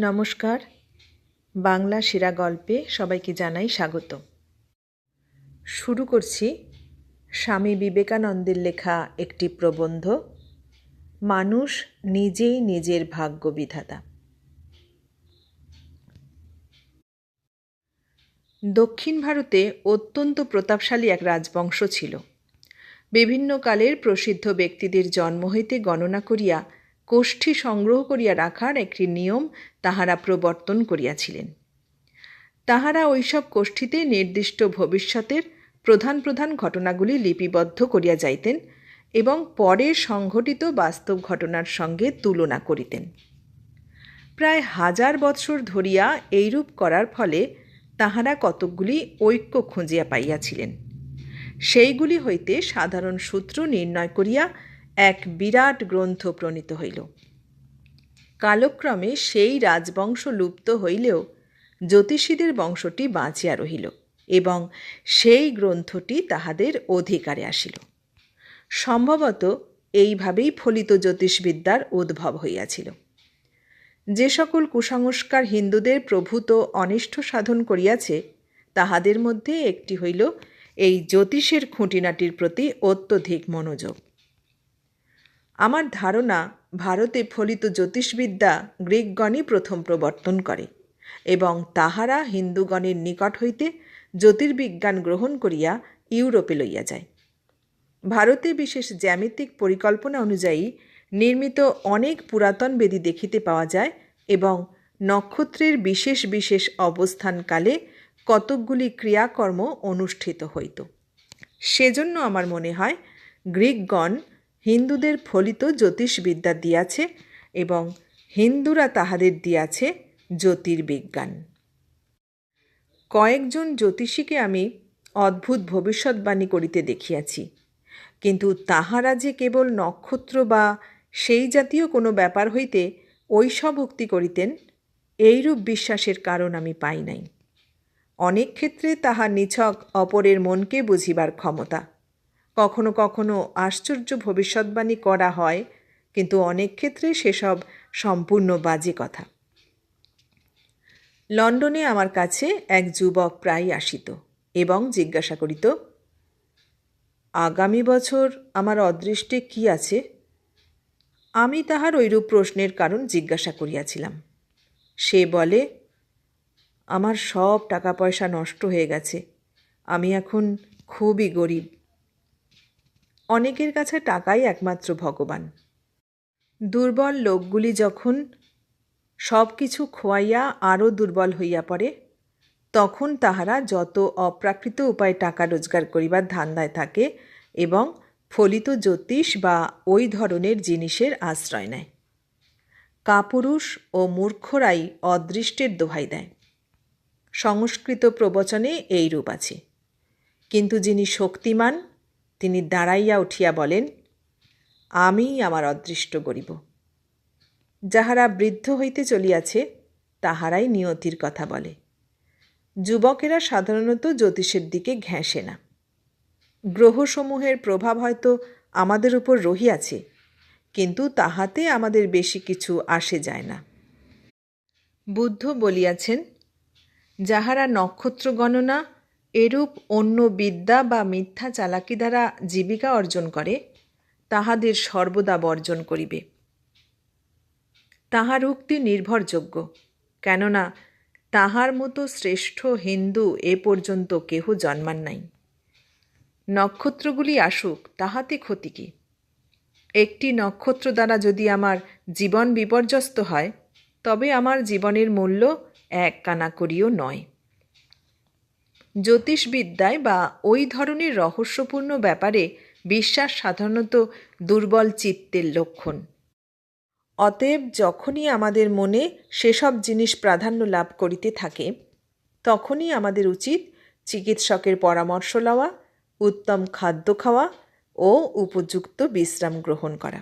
নমস্কার। বাংলা সেরা গল্পে সবাইকে জানাই স্বাগত। শুরু করছি স্বামী বিবেকানন্দের লেখা একটি প্রবন্ধ, মানুষ নিজেই নিজের ভাগ্য বিধাতা দক্ষিণ ভারতে অত্যন্ত প্রতাপশালী এক রাজবংশ ছিল। বিভিন্ন কালের প্রসিদ্ধ ব্যক্তিদের জন্ম হইতে গণনা করিয়া কোষ্ঠী সংগ্রহ করিয়া রাখার একটি নিয়ম তাহারা প্রবর্তন করিয়াছিলেন। তাহারা ওইসব কোষ্ঠীতে নির্দিষ্ট ভবিষ্যতের প্রধান প্রধান ঘটনাগুলি লিপিবদ্ধ করিয়া যাইতেন এবং পরে সংঘটিত বাস্তব ঘটনার সঙ্গে তুলনা করিতেন। প্রায় হাজার বৎসর ধরিয়া এইরূপ করার ফলে তাহারা কতকগুলি ঐক্য খুঁজিয়া পাইয়াছিলেন। সেইগুলি হইতে সাধারণ সূত্র নির্ণয় করিয়া এক বিরাট গ্রন্থ প্রণীত হইল। কালক্রমে সেই রাজবংশ লুপ্ত হইলেও জ্যোতিষীদের বংশটি বাঁচিয়া রহিল এবং সেই গ্রন্থটি তাহাদের অধিকারে আসিল। সম্ভবত এইভাবেই ফলিত জ্যোতিষবিদ্যার উদ্ভব হইয়াছিল। যে সকল কুসংস্কার হিন্দুদের প্রভূত অনিষ্ট সাধন করিয়াছে, তাহাদের মধ্যে একটি হইল এই জ্যোতিষের খুঁটিনাটির প্রতি অত্যধিক মনোযোগ। আমার ধারণা ভারতে ফলিত জ্যোতিষবিদ্যা গ্রিকগণই প্রথম প্রবর্তন করে এবং তাহারা হিন্দুগণের নিকট হইতে জ্যোতির্বিজ্ঞান গ্রহণ করিয়া ইউরোপে লইয়া যায়। ভারতে বিশেষ জ্যামিতিক পরিকল্পনা অনুযায়ী নির্মিত অনেক পুরাতন বেদি দেখিতে পাওয়া যায় এবং নক্ষত্রের বিশেষ বিশেষ অবস্থানকালে কতকগুলি ক্রিয়াকর্ম অনুষ্ঠিত হইত। সেজন্য আমার মনে হয় গ্রিকগণ হিন্দুদের ফলিত জ্যোতিষবিদ্যা দিয়াছে এবং হিন্দুরা তাহাদের দিয়াছে জ্যোতির্বিজ্ঞান। কয়েকজন জ্যোতিষীকে আমি অদ্ভুত ভবিষ্যৎবাণী করিতে দেখিয়াছি, কিন্তু তাহারা যে কেবল নক্ষত্র বা সেই জাতীয় কোনো ব্যাপার হইতে ঐসব উক্তি করিতেন, এইরূপ বিশ্বাসের কারণ আমি পাই নাই। অনেক ক্ষেত্রে তাহা নিছক অপরের মনকে বুঝিবার ক্ষমতা কখনো কখনো আশ্চর্য ভবিষ্যৎবাণী করা হয়, কিন্তু অনেক ক্ষেত্রে সেসব সম্পূর্ণ বাজে কথা। লন্ডনে আমার কাছে এক যুবক প্রায় আসিত এবং জিজ্ঞাসা করিত, আগামী বছর আমার অদৃষ্টে কি আছে? আমি তাহার ঐরূপ প্রশ্নের কারণ জিজ্ঞাসা করিয়াছিলাম। সে বলে, আমার সব টাকা পয়সা নষ্ট হয়ে গেছে। আমি এখন খুবই গরিব। অনেকের কাছে টাকাই একমাত্র ভগবান। দুর্বল লোকগুলি যখন সব কিছু খোয়াইয়া আরও দুর্বল হইয়া পড়ে, তখন তাহারা যত অপ্রাকৃত উপায়ে টাকা রোজগার করিবার ধান্দায় থাকে এবং ফলিত জ্যোতিষ বা ওই ধরনের জিনিসের আশ্রয় নেয়। কাপুরুষ ও মূর্খরাই অদৃষ্টের দোহাই দেয়। সংস্কৃত প্রবচনে এই রূপ আছে, কিন্তু যিনি শক্তিমান তিনি দাঁড়াইয়া উঠিয়া বলেন, আমি আমার অদৃষ্ট গরিব যাহারা বৃদ্ধ হইতে চলিয়াছে, তাহারাই নিয়তির কথা বলে। যুবকেরা সাধারণত জ্যোতিষের দিকে ঘেঁষে না। গ্রহসমূহের প্রভাব হয়তো আমাদের উপর রহিয়াছে, কিন্তু তাহাতে আমাদের বেশি কিছু আসে যায় না। বুদ্ধ বলিয়াছেন, যাহারা নক্ষত্র গণনা এরূপ অন্য বিদ্যা বা মিথ্যা চালাকি দ্বারা জীবিকা অর্জন করে, তাহাদের সর্বদা বর্জন করিবে। তাহার উক্তি নির্ভরযোগ্য, কেননা তাহার মতো শ্রেষ্ঠ হিন্দু এ পর্যন্ত কেহ জন্মান নাই। নক্ষত্রগুলি আসুক, তাহাতে ক্ষতি কি? একটি নক্ষত্র দ্বারা যদি আমার জীবন বিপর্যস্ত হয়, তবে আমার জীবনের মূল্য এক কানা করিও নয়। জ্যোতিষবিদ্যায় বা ওই ধরনের রহস্যপূর্ণ ব্যাপারে বিশ্বাস সাধারণত দুর্বল চিত্তের লক্ষণ। অতএব যখনই আমাদের মনে সেসব জিনিস প্রাধান্য লাভ করিতে থাকে, তখনই আমাদের উচিত চিকিৎসকের পরামর্শ লওয়া, উত্তম খাদ্য খাওয়া ও উপযুক্ত বিশ্রাম গ্রহণ করা।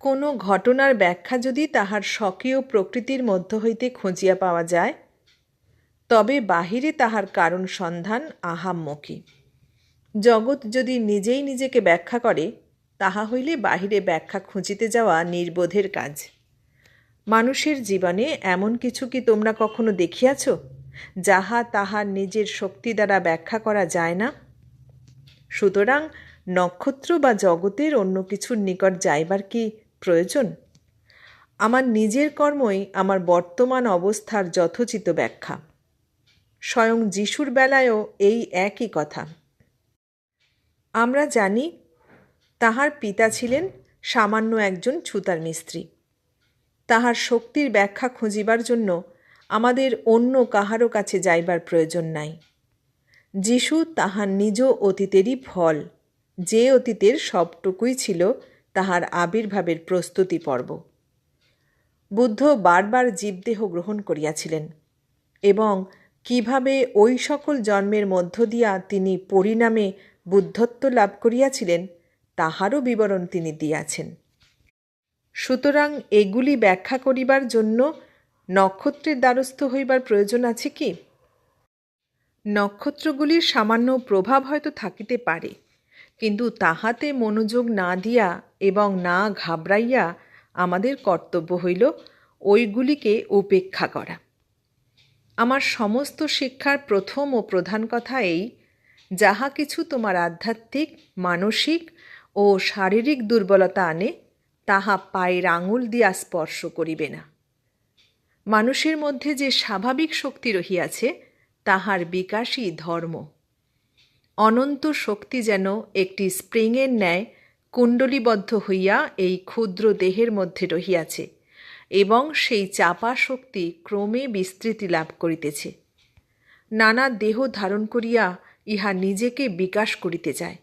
কোনো ঘটনার ব্যাখ্যা যদি তাহার স্বকীয় প্রকৃতির মধ্য হইতে খুঁজিয়া পাওয়া যায় তবে বাহিরে তাহার কারণ সন্ধান আহাম্মুখী জগৎ যদি নিজেই নিজেকে ব্যাখ্যা করে, তাহা হইলে বাহিরে ব্যাখ্যা খুঁজিতে যাওয়া নির্বোধের কাজ। মানুষের জীবনে এমন কিছু কি তোমরা কখনো দেখিয়াছ, যাহা তাহার নিজের শক্তি দ্বারা ব্যাখ্যা করা যায় না? সুতরাং নক্ষত্র বা জগতের অন্য কিছুর নিকট যাইবার কি প্রয়োজন? আমার নিজের কর্মই আমার বর্তমান অবস্থার যথোচিত ব্যাখ্যা। স্বয়ং যিশুর বেলায়ও এই একই কথা। আমরা জানি, তাহার পিতা ছিলেন সামান্য একজন ছুতার মিস্ত্রি। তাহার শক্তির ব্যাখ্যা খুঁজিবার জন্য আমাদের অন্য কাহারও কাছে যাইবার প্রয়োজন নাই। যিশু তাহার নিজ অতীতেরই ফল, যে অতীতের সবটুকুই ছিল তাহার আবির্ভাবের প্রস্তুতি পর্ব। বুদ্ধ বারবার জীবদেহ গ্রহণ করিয়াছিলেন এবং কীভাবে ওই সকল জন্মের মধ্য দিয়া তিনি পরিণামে বুদ্ধত্ব লাভ করিয়াছিলেন, তাহারও বিবরণ তিনি দিয়াছেন। সুতরাং এগুলি ব্যাখ্যা করিবার জন্য নক্ষত্রের দ্বারস্থ হইবার প্রয়োজন আছে কি? নক্ষত্রগুলির সামান্য প্রভাব হয়তো থাকিতে পারে, কিন্তু তাহাতে মনোযোগ না দিয়া এবং না ঘাবড়াইয়া আমাদের কর্তব্য হইল ওইগুলিকে উপেক্ষা করা। আমার সমস্ত শিক্ষার প্রথম ও প্রধান কথা এই, যাহা কিছু তোমার আধ্যাত্মিক, মানসিক ও শারীরিক দুর্বলতা আনে, তাহা পায়ের আঙুল দিয়া স্পর্শ করিবে না। মানুষের মধ্যে যে স্বাভাবিক শক্তি রহিয়াছে, তাহার বিকাশই ধর্ম। অনন্ত শক্তি যেন একটি স্প্রিংয়ের ন্যায় কুণ্ডলীবদ্ধ হইয়া এই ক্ষুদ্র দেহের মধ্যে রহিয়াছে এবং সেই চাপা শক্তি ক্রমে বিস্তৃতি লাভ করিতেছে। নানা দেহ ধারণ করিয়া ইহা নিজেকে বিকাশ করিতে চায়।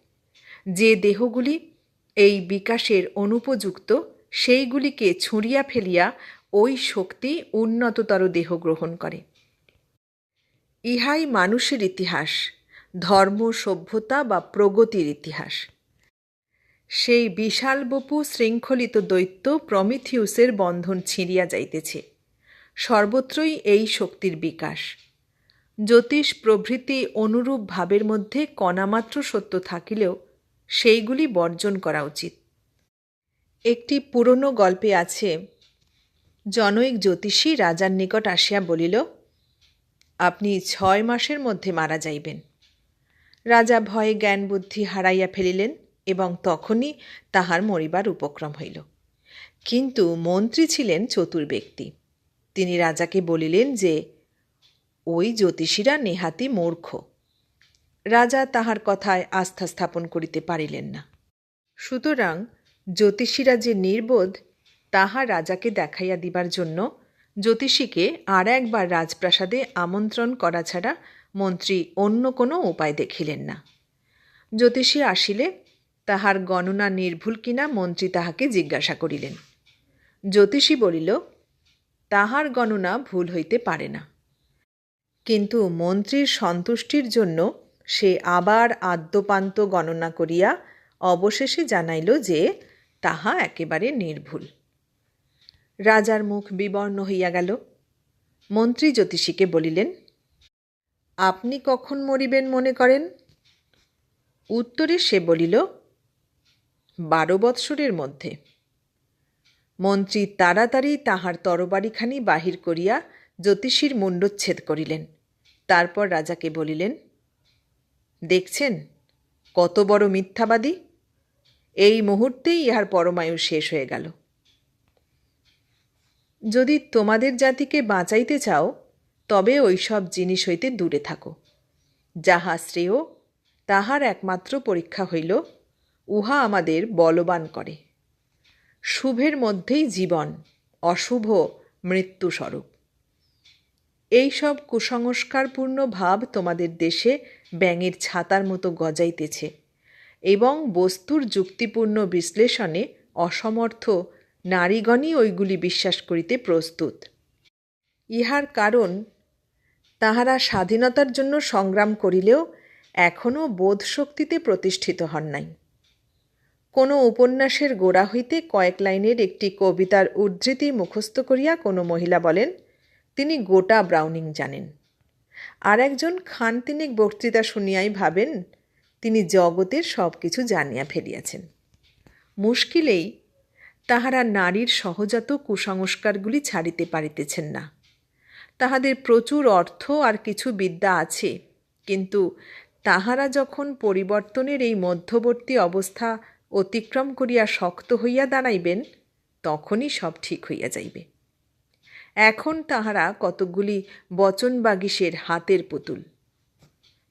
যে দেহগুলি এই বিকাশের অনুপযুক্ত, সেইগুলিকে ছুঁড়িয়া ফেলিয়া ওই শক্তি উন্নততর দেহ গ্রহণ করে। ইহাই মানুষের ইতিহাস, ধর্ম, সভ্যতা বা প্রগতির ইতিহাস। সেই বিশাল বপু শৃঙ্খলিত দৈত্য প্রমিথিউসের বন্ধন ছিঁড়িয়া যাইতেছে। সর্বত্রই এই শক্তির বিকাশ। জ্যোতিষ প্রভৃতি অনুরূপ ভাবের মধ্যে কণামাত্র সত্য থাকিলেও সেইগুলি বর্জন করা উচিত। একটি পুরনো গল্পে আছে, জনৈক জ্যোতিষী রাজার নিকট আসিয়া বলিল, আপনি ছয় মাসের মধ্যে মারা যাইবেন। রাজা ভয়ে জ্ঞান বুদ্ধি হারাইয়া ফেলিলেন। এবং তখনই তাহার মরিবার উপক্রম হইল। কিন্তু মন্ত্রী ছিলেন চতুর ব্যক্তি। তিনি রাজাকে বলিলেন যে, ওই জ্যোতিষীরা নেহাতি মূর্খ। রাজা তাহার কথায় আস্থা স্থাপন করিতে পারিলেন না। সুতরাং জ্যোতিষীরা যে নির্বোধ, তাহা রাজাকে দেখাইয়া দিবার জন্য জ্যোতিষীকে আর একবার রাজপ্রাসাদে আমন্ত্রণ করা ছাড়া মন্ত্রী অন্য কোনো উপায় দেখিলেন না। জ্যোতিষী আসিলে তাহার গণনা নির্ভুল কিনা মন্ত্রী তাহাকে জিজ্ঞাসা করিলেন। জ্যোতিষী বলিল, তাহার গণনা ভুল হইতে পারে না। কিন্তু মন্ত্রীর সন্তুষ্টির জন্য সে আবার আদ্যপান্ত গণনা করিয়া অবশেষে জানাইল যে তাহা একেবারে নির্ভুল। রাজার মুখ বিবর্ণ হইয়া গেল। মন্ত্রী জ্যোতিষীকে বলিলেন, আপনি কখন মরিবেন মনে করেন? উত্তরে সে বলিল বারো বৎসরের মধ্যে। মন্ত্রী তাড়াতাড়ি তাহার তরবারিখানি বাহির করিয়া জ্যোতিষীর মুণ্ডচ্ছেদ করিলেন। তারপর রাজাকে বলিলেন, দেখছেন, কত বড় মিথ্যাবাদী। এই মুহূর্তেই ইহার পরমায়ু শেষ হয়ে গেল। যদি তোমাদের জাতিকে বাঁচাইতে চাও, তবে ওইসব জিনিস হইতে দূরে থাকো। যাহা শ্রেয়, তাহার একমাত্র পরীক্ষা হইল উহা আমাদের বলবান করে। শুভের মধ্যেই জীবন, অশুভ মৃত্যুস্বরূপ এইসব কুসংস্কারপূর্ণ ভাব তোমাদের দেশে ব্যাঙের ছাতার মতো গজাইতেছে এবং বস্তুর যুক্তিপূর্ণ বিশ্লেষণে অসমর্থ নারীগণই ওইগুলি বিশ্বাস করিতে প্রস্তুত। ইহার কারণ, তাহারা স্বাধীনতার জন্য সংগ্রাম করিলেও এখনও বোধশক্তিতে প্রতিষ্ঠিত হন নাই। কোনো উপন্যাসের গোড়া হইতে কয়েক লাইনের একটি কবিতার উদ্ধৃতি মুখস্থ করিয়া কোনো মহিলা বলেন, তিনি গোটা ব্রাউনিং জানেন। আর একজন খান তিনেক বক্তৃতা শুনিয়াই ভাবেন, তিনি জগতের সব কিছু জানিয়া ফেলিয়াছেন। মুশকিলেই তাহারা নারীর সহজাত কুসংস্কারগুলি ছাড়িতে পারিতেছেন না। তাহাদের প্রচুর অর্থ আর কিছু বিদ্যা আছে, কিন্তু তাহারা যখন পরিবর্তনের এই মধ্যবর্তী অবস্থা অতিক্রম করিয়া শক্ত হইয়া দাঁড়াইবেন, তখনই সব ঠিক হইয়া যাইবে। এখন তাহারা কতকগুলি বচন বাগিসের হাতের পুতুল।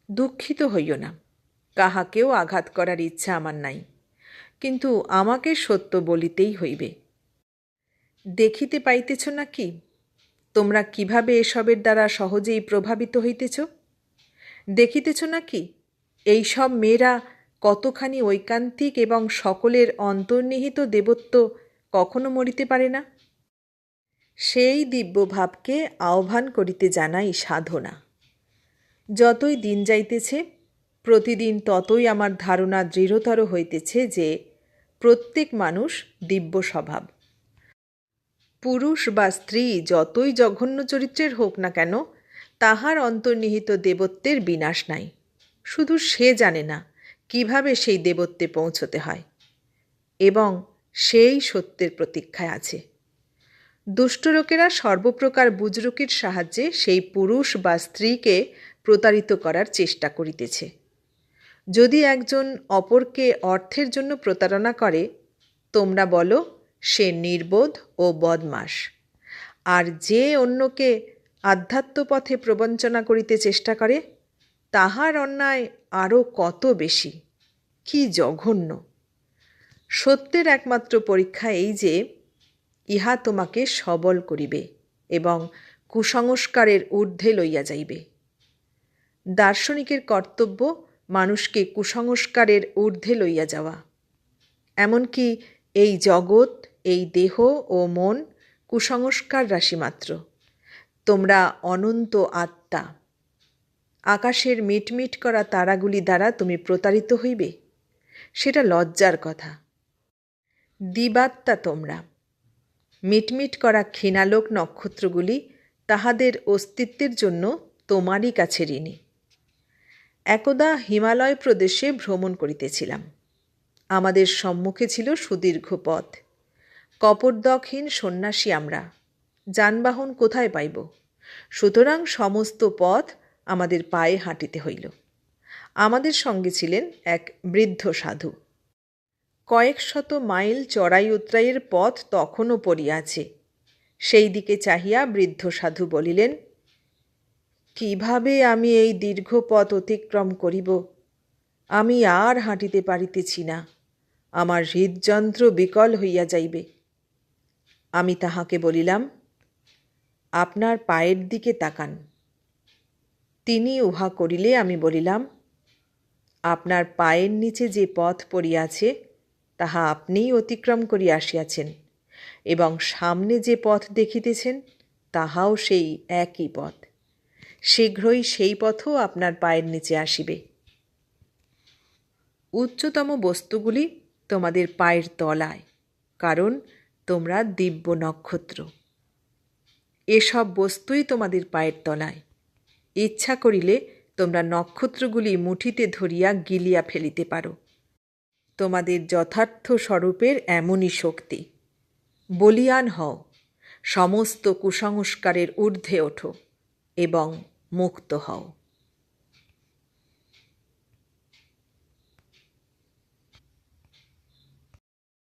দুঃখিত হইও না, কাহাকেও আঘাত করার ইচ্ছা আমার নাই, কিন্তু আমাকে সত্য বলিতেই হইবে। দেখিতে পাইতেছ না কি, তোমরা কীভাবে এসবের দ্বারা সহজেই প্রভাবিত হইতেছ? দেখিতেছ না কি, এইসব মেয়েরা কতখানি ঐকান্তিক এবং সকলের অন্তর্নিহিত দেবত্ব কখনো মরিতে পারে না? সেই দিব্যভাবকে আহ্বান করিতে জানাই সাধনা। যতই দিন যাইতেছে, প্রতিদিন ততই আমার ধারণা দৃঢ়তর হইতেছে যে, প্রত্যেক মানুষ দিব্য স্বভাব। পুরুষ বা স্ত্রী যতই জঘন্য চরিত্রের হোক না কেন, তাহার অন্তর্নিহিত দেবত্বের বিনাশ নাই। শুধু সে জানে না কীভাবে সেই দেবত্বে পৌঁছতে হয়? এবং সেই সত্যের প্রতীক্ষায় আছে। দুষ্ট লোকেরা সর্বপ্রকার বুজরুকির সাহায্যে সেই পুরুষ বা স্ত্রীকে প্রতারিত করার চেষ্টা করিতেছে। যদি একজন অপরকে অর্থের জন্য প্রতারণা করে, তোমরা বলো, সে নির্বোধ ও বদমাস। আর যে অন্যকে আধ্যাত্মপথে প্রবঞ্চনা করিতে চেষ্টা করে তাহার অন্যায় আরও কত বেশি? কি জঘন্য। সত্যের একমাত্র পরীক্ষা এই যে, ইহা তোমাকে সবল করিবে এবং কুসংস্কারের ঊর্ধ্বে লইয়া যাইবে। দার্শনিকের কর্তব্য মানুষকে কুসংস্কারের ঊর্ধ্বে লইয়া যাওয়া। এমনকি এই জগৎ, এই দেহ ও মন কুসংস্কার রাশিমাত্র। তোমরা অনন্ত আত্মা। আকাশের মিটমিট করা তারাগুলি দ্বারা তুমি প্রতারিত হইবে। সেটা লজ্জার কথা। দিবাত্মা তোমরা। মিটমিট করা ক্ষীণালোক নক্ষত্রগুলি তাহাদের অস্তিত্বের জন্য তোমারই কাছে ঋণী। একদা হিমালয় প্রদেশে ভ্রমণ করিতেছিলাম। আমাদের সম্মুখে ছিল সুদীর্ঘ পথ। কপরদকহীন সন্ন্যাসী আমরা। যানবাহন কোথায় পাইব? সুতরাং সমস্ত পথ আমাদের পায়ে হাঁটিতে হইল। আমাদের সঙ্গে ছিলেন এক বৃদ্ধ সাধু। কয়েক শত মাইল চড়াই উত্তরাইয়ের পথ তখনও পড়িয়াছে। সেই দিকে চাহিয়া বৃদ্ধ সাধু বলিলেন, কীভাবে আমি এই দীর্ঘ পথ অতিক্রম করিব? আমি আর হাঁটিতে পারিতেছি না। আমার হৃদযন্ত্র বিকল হইয়া যাইবে। আমি তাহাকে বলিলাম, আপনার পায়ের দিকে তাকান। তিনি উহা করিলে আমি বলিলাম, আপনার পায়ের নিচে যে পথ পড়িয়াছে, তাহা আপনিই অতিক্রম করিয়া আসিয়াছেন, এবং সামনে যে পথ দেখিতেছেন, তাহাও সেই একই পথ। শীঘ্রই সেই পথও আপনার পায়ের নিচে আসিবে। উচ্চতম বস্তুগুলি তোমাদের পায়ের তলায়, কারণ তোমরা দিব্য নক্ষত্র। এসব বস্তুই তোমাদের পায়ের তলায়। ইচ্ছা করিলে তোমরা নক্ষত্রগুলি মুঠিতে ধরিয়া গিলিয়া ফেলিতে পারো। তোমাদের যথার্থ স্বরূপের এমনই শক্তি। বলিয়ান হও, সমস্ত কুসংস্কারের ঊর্ধ্বে ওঠো এবং মুক্ত হও।